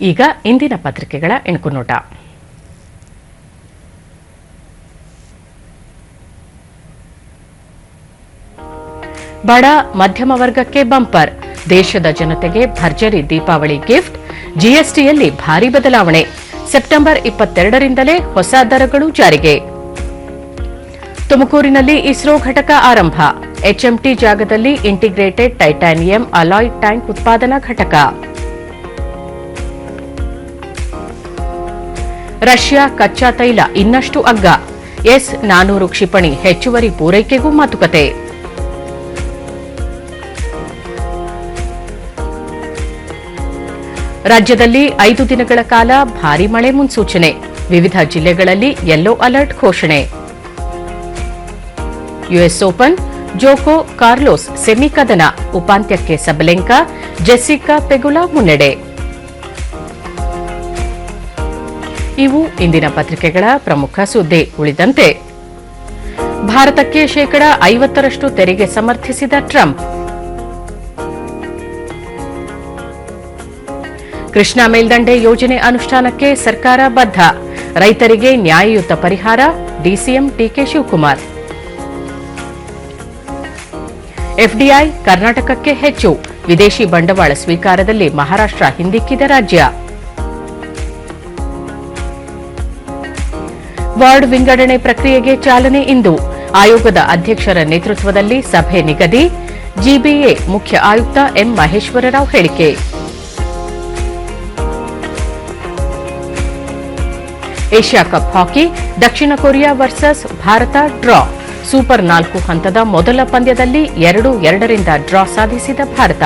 ಈಗ ಇಂದಿನ ಪತ್ರಿಕೆಗಳ ಇಣುಕುನೋಟ ಬಡ ಮಧ್ಯಮ ವರ್ಗಕ್ಕೆ ಬಂಪರ್, ದೇಶದ ಜನತೆಗೆ ಭರ್ಜರಿ ದೀಪಾವಳಿ ಗಿಫ್ಟ್, ಜಿಎಸ್ಟಿಯಲ್ಲಿ ಭಾರಿ ಬದಲಾವಣೆ. ಸೆಪ್ಟೆಂಬರ್ ಇಪ್ಪತ್ತೆರಡರಿಂದಲೇ ಹೊಸ ದರಗಳು ಜಾರಿಗೆ. ತುಮಕೂರಿನಲ್ಲಿ ಇಸ್ರೋ ಘಟಕ ಆರಂಭ. ಎಚ್ಎಂಟಿ ಜಾಗದಲ್ಲಿ ಇಂಟಿಗ್ರೇಟೆಡ್ ಟೈಟಾನಿಯಂ ಅಲಾಯ್ ಟ್ಯಾಂಕ್ ಉತ್ಪಾದನಾ ಘಟಕ. ರಷ್ಯಾ ಕಚ್ಚಾ ತೈಲ ಇನ್ನಷ್ಟು ಅಗ್ಗ. ಎಸ್ ನಾನೂರು ಕ್ಷಿಪಣಿ ಹೆಚ್ಚುವರಿ ಪೂರೈಕೆಗೂ ಮಾತುಕತೆ. ರಾಜ್ಯದಲ್ಲಿ ಐದು ದಿನಗಳ ಕಾಲ ಭಾರೀ ಮಳೆ ಮುನ್ಸೂಚನೆ. ವಿವಿಧ ಜಿಲ್ಲೆಗಳಲ್ಲಿ ಯೆಲ್ಲೋ ಅಲರ್ಟ್ ಘೋಷಣೆ. US open Djoko Carlos semi ಕದನ. ಉಪಾಂತ್ಯಕ್ಕೆ ಸಬಲೆಂಕಾ ಜೆಸ್ಸಿಕಾ ಪೆಗುಲಾ ಮುನ್ನಡೆ. ಇವು ಇಂದಿನ ಪತ್ರಿಕೆಗಳ ಪ್ರಮುಖ ಸುದ್ದಿ ಉಳಿದಂತೆ. ಭಾರತಕ್ಕೆ ಶೇಕಡ ಐವತ್ತರಷ್ಟು ತೆರಿಗೆ ಸಮರ್ಥಿಸಿದ ಟ್ರಂಪ್. ಕೃಷ್ಣಾ ಮೇಲ್ದಂಡೆ ಯೋಜನೆ ಅನುಷ್ಠಾನಕ್ಕೆ ಸರ್ಕಾರ ಬದ್ಧ. ರೈತರಿಗೆ ನ್ಯಾಯಯುತ ಪರಿಹಾರ, ಡಿಸಿಎಂ ಡಿಕೆ ಶಿವಕುಮಾರ್. ಎಫ್ಡಿಐ ಕರ್ನಾಟಕಕ್ಕೆ ಹೆಚ್ಚು, ವಿದೇಶಿ ಬಂಡವಾಳ ಸ್ವೀಕಾರದಲ್ಲಿ ಮಹಾರಾಷ್ಟ್ರ ಹಿಂದಿಕ್ಕಿದ ರಾಜ್ಯ. ವಾರ್ಡ್ ವಿಂಗಡಣೆ ಪ್ರಕ್ರಿಯೆಗೆ ಚಾಲನೆ ಇಂದು. ಆಯೋಗದ ಅಧ್ಯಕ್ಷರ ನೇತೃತ್ವದಲ್ಲಿ ಸಭೆ ನಿಗದಿ. ಜಿಬಿಎ ಮುಖ್ಯ ಆಯುಕ್ತ ಎಂ ಮಹೇಶ್ವರರಾವ್ ಹೇಳಿಕೆ. ಏಷ್ಯಾ ಕಪ್ ಹಾಕಿ ದಕ್ಷಿಣ Korea versus Bharat draw. Super ನಾಲ್ಕು ಹಂತದ ಮೊದಲ ಪಂದ್ಯದಲ್ಲಿ ಎರಡು ಎರಡರಿಂದ ಡ್ರಾ ಸಾಧಿಸಿದ ಭಾರತ.